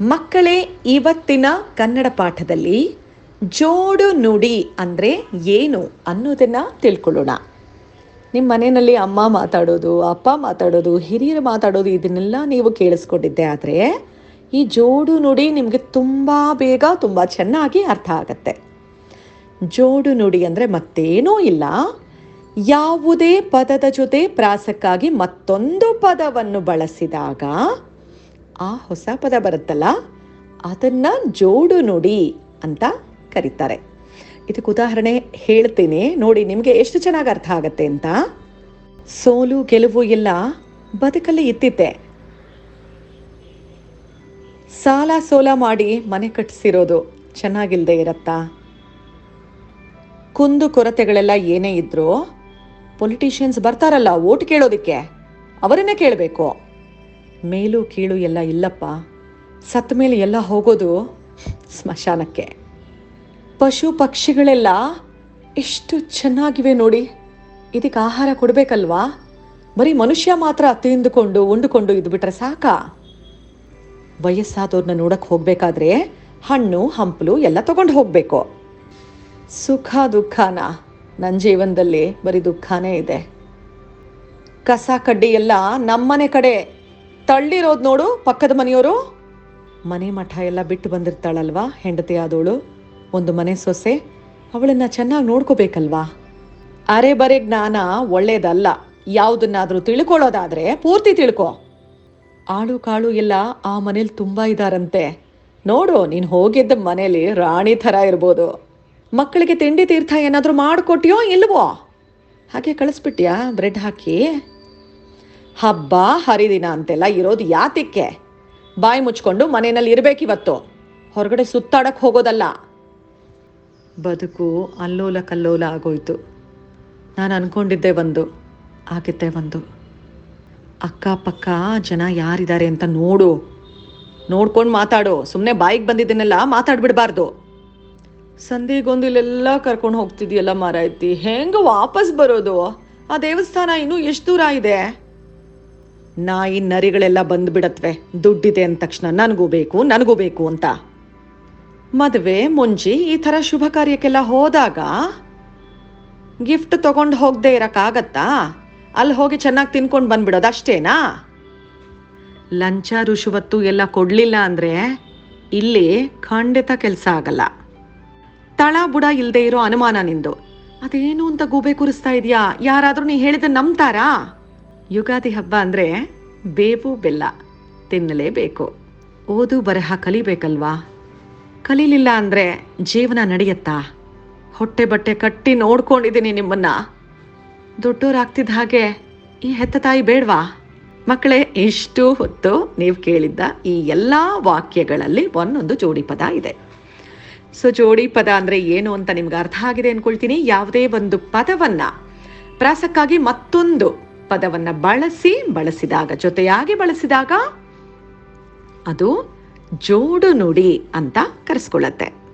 ಮಕ್ಕಳೇ, ಇವತ್ತಿನ ಕನ್ನಡ ಪಾಠದಲ್ಲಿ ಜೋಡು ನುಡಿ ಅಂದರೆ ಏನು ಅನ್ನೋದನ್ನು ತಿಳ್ಕೊಳ್ಳೋಣ. ನಿಮ್ಮ ಮನೆಯಲ್ಲಿ ಅಮ್ಮ ಮಾತಾಡೋದು, ಅಪ್ಪ ಮಾತಾಡೋದು, ಹಿರಿಯರು ಮಾತಾಡೋದು, ಇದನ್ನೆಲ್ಲ ನೀವು ಕೇಳಿಸ್ಕೊಂಡಿದ್ದೆ ಆದರೆ ಈ ಜೋಡು ನುಡಿ ನಿಮಗೆ ತುಂಬ ಬೇಗ, ತುಂಬ ಚೆನ್ನಾಗಿ ಅರ್ಥ ಆಗತ್ತೆ. ಜೋಡು ನುಡಿ ಅಂದರೆ ಮತ್ತೇನೂ ಇಲ್ಲ. ಯಾವುದೇ ಪದದ ಜೊತೆ ಪ್ರಾಸಕ್ಕಾಗಿ ಮತ್ತೊಂದು ಪದವನ್ನು ಬಳಸಿದಾಗ ಆ ಹೊಸ ಪದ ಬರುತ್ತಲ್ಲ? ಅದನ್ನ ಜೋಡು ನುಡಿ ಅಂತ ಕರೀತಾರೆ. ಇದಕ್ಕೆ ಉದಾಹರಣೆ ಹೇಳ್ತೀನಿ. ನೋಡಿ, ನಿಮಗೆ ಎಷ್ಟು ಚೆನ್ನಾಗಿ ಅರ್ಥ ಆಗತ್ತೆ ಅಂತ? ಸೋಲು, ಗೆಲುವು ಎಲ್ಲ ಬದುಕಲ್ಲಿ ಇತ್ತಿತ್ತೆ ಸಾಲ, ಸೋಲ ಮಾಡಿ ಮನೆ ಕಟ್ಟಿಸಿರೋದು ಚೆನ್ನಾಗಿಲ್ದೆ ಇರತ್ತಾ? ಕುಂದು ಕೊರತೆಗಳೆಲ್ಲ ಏನೇ ಇದ್ರೂ ಪೊಲಿಟಿಷಿಯನ್ಸ್ ಬರ್ತಾರಲ್ಲ, ಓಟ್ ಕೇಳೋದಕ್ಕೆ, ಅವರನ್ನೇ ಕೇಳಬೇಕು. ಮೇಲು ಕೀಳು ಎಲ್ಲ ಇಲ್ಲಪ್ಪ. ಸತ್ತ ಮೇಲೆ ಎಲ್ಲ ಹೋಗೋದು ಸ್ಮಶಾನಕ್ಕೆ. ಪಶು ಪಕ್ಷಿಗಳೆಲ್ಲ ಎಷ್ಟು ಚೆನ್ನಾಗಿವೆ ನೋಡಿ. ಇದಕ್ಕೆ ಆಹಾರ ಕೊಡಬೇಕಲ್ವಾ? ಬರೀ ಮನುಷ್ಯ ಮಾತ್ರ ತಿಂದುಕೊಂಡು, ಉಂಡುಕೊಂಡು ಇದ್ಬಿಟ್ರೆ ಸಾಕಾ? ವಯಸ್ಸಾದವ್ರನ್ನ ನೋಡಕ್ಕೆ ಹೋಗ್ಬೇಕಾದ್ರೆ ಹಣ್ಣು, ಹಂಪಲು ಎಲ್ಲ ತಗೊಂಡು ಹೋಗ್ಬೇಕು. ಸುಖ ದುಃಖನ ನನ್ನ ಜೀವನದಲ್ಲಿ ಬರೀ ದುಃಖನೇ ಇದೆ. ಕಸ ಕಡ್ಡಿ ಎಲ್ಲ ನಮ್ಮನೆ ಕಡೆ ತಳ್ಳಿರೋದು ನೋಡು, ಪಕ್ಕದ ಮನೆಯವರು. ಮನೆ ಮಠ ಎಲ್ಲ ಬಿಟ್ಟು ಬಂದಿರ್ತಾಳಲ್ವಾ, ಹೆಂಡತಿ ಆದವಳು? ಒಂದು ಮನೆ ಸೊಸೆ, ಅವಳನ್ನ ಚೆನ್ನಾಗಿ ನೋಡ್ಕೋಬೇಕಲ್ವಾ? ಅರೆ ಬರೆ ಜ್ಞಾನ ಒಳ್ಳೇದಲ್ಲ. ಯಾವುದನ್ನಾದರೂ ತಿಳ್ಕೊಳ್ಳೋದಾದ್ರೆ ಪೂರ್ತಿ ತಿಳ್ಕೊ. ಆಳು ಕಾಳು ಎಲ್ಲ ಆ ಮನೇಲಿ ತುಂಬಾ ಇದಾರಂತೆ. ನೋಡು, ನೀನು ಹೋಗಿದ್ದ ಮನೇಲಿ ರಾಣಿ ಥರ ಇರ್ಬೋದು. ಮಕ್ಕಳಿಗೆ ತಿಂಡಿ ತೀರ್ಥ ಏನಾದರೂ ಮಾಡಿಕೊಟ್ಟಿಯೋ ಇಲ್ವೋ? ಹಾಗೆ ಕಳಿಸ್ಬಿಟ್ಯಾ, ಬ್ರೆಡ್ ಹಾಕಿ? ಹಬ್ಬ ಹರಿದಿನ ಅಂತೆಲ್ಲ ಇರೋದು ಯಾತಿಕ್ಕೆ? ಬಾಯಿ ಮುಚ್ಕೊಂಡು ಮನೆಯಲ್ಲಿ ಇರಬೇಕಿವತ್ತು ಹೊರಗಡೆ ಸುತ್ತಾಡಕ್ಕೆ ಹೋಗೋದಲ್ಲ. ಬದುಕು ಅಲ್ಲೋಲ ಕಲ್ಲೋಲ ಆಗೋಯ್ತು. ನಾನು ಅನ್ಕೊಂಡಿದ್ದೆ ಒಂದು, ಆಗಿದ್ದೆ ಒಂದು. ಅಕ್ಕಪಕ್ಕ ಜನ ಯಾರಿದ್ದಾರೆ ಅಂತ ನೋಡು. ನೋಡ್ಕೊಂಡು ಮಾತಾಡು. ಸುಮ್ಮನೆ ಬಾಯಿಗೆ ಬಂದಿದ್ದನ್ನೆಲ್ಲ ಮಾತಾಡ್ಬಿಡ್ಬಾರ್ದು. ಸಂಧಿಗೊಂದು ಇಲ್ಲೆಲ್ಲ ಕರ್ಕೊಂಡು ಹೋಗ್ತಿದ್ಯಲ್ಲ ಮಾರಾಯ್ತಿ. ಹೆಂಗೆ ವಾಪಸ್ ಬರೋದು? ಆ ದೇವಸ್ಥಾನ ಇನ್ನೂ ಎಷ್ಟು ದೂರ ಇದೆ? ನಾಯಿ ನರಿಗಳೆಲ್ಲ ಬಂದ್ಬಿಡತ್ವೆ ದುಡ್ಡಿದೆ ಅಂದ ತಕ್ಷಣ ನನಗೂ ಬೇಕು ನನಗೂ ಬೇಕು ಅಂತ. ಮದುವೆ, ಮುಂಜಿ ಈ ಥರ ಶುಭ ಕಾರ್ಯಕ್ಕೆಲ್ಲ ಹೋದಾಗ ಗಿಫ್ಟ್ ತಗೊಂಡು ಹೋಗದೆ ಇರೋಕ್ಕಾಗತ್ತಾ? ಅಲ್ಲಿ ಹೋಗಿ ಚೆನ್ನಾಗಿ ತಿನ್ಕೊಂಡು ಬಂದ್ಬಿಡೋದು ಅಷ್ಟೇನಾ? ಲಂಚ ರುಷುವತ್ತು ಎಲ್ಲ ಕೊಡ್ಲಿಲ್ಲ ಅಂದ್ರೆ ಇಲ್ಲಿ ಖಂಡಿತ ಕೆಲಸ ಆಗಲ್ಲ. ತಳ ಬುಡ ಇಲ್ಲದೆ ಇರೋ ಅನುಮಾನ ನಿಂದು. ಅದೇನು ಅಂತ ಗೂಬೆ ಕೂರಿಸ್ತಾ ಇದೆಯಾ? ಯಾರಾದರೂ ನೀ ಹೇಳಿದ ನಂಬ್ತಾರಾ? ಯುಗಾದಿ ಹಬ್ಬ ಅಂದ್ರೆ ಬೇವು ಬೆಲ್ಲ. ತಿನ್ನಲೇಬೇಕು. ಓದು ಬರಹ ಕಲಿಬೇಕಲ್ವಾ? ಕಲೀಲಿಲ್ಲ ಅಂದ್ರೆ ಜೀವನ ನಡೆಯತ್ತಾ? ಹೊಟ್ಟೆ ಬಟ್ಟೆ ಕಟ್ಟಿ ನೋಡ್ಕೊಂಡಿದ್ದೀನಿ ನಿಮ್ಮನ್ನ. ದೊಡ್ಡೋರಾಗ್ತಿದ್ದ ಹಾಗೆ ಈ ಹೆತ್ತ ತಾಯಿ ಬೇಡ್ವಾ? ಮಕ್ಕಳೇ, ಇಷ್ಟು ಹೊತ್ತು ನೀವು ಕೇಳಿದ್ದ ಈ ಎಲ್ಲ ವಾಕ್ಯಗಳಲ್ಲಿ ಒಂದೊಂದು ಜೋಡಿ ಪದ ಇದೆ. ಸೊ, ಜೋಡಿ ಪದ ಅಂದ್ರೆ ಏನು ಅಂತ ನಿಮ್ಗೆ ಅರ್ಥ ಆಗಿದೆ ಅಂದ್ಕೊಳ್ತೀನಿ ಯಾವುದೇ ಒಂದು ಪದವನ್ನ, ಪ್ರಾಸಕ್ಕಾಗಿ ಮತ್ತೊಂದು ಪದವನ್ನ ಬಳಸಿ ಬಳಸಿದಾಗ ಜೊತೆಯಾಗಿ ಬಳಸಿದಾಗ ಅದು ಜೋಡು ನುಡಿ ಅಂತ ಕರೆಸ್ಕೊಳ್ಳತ್ತೆ.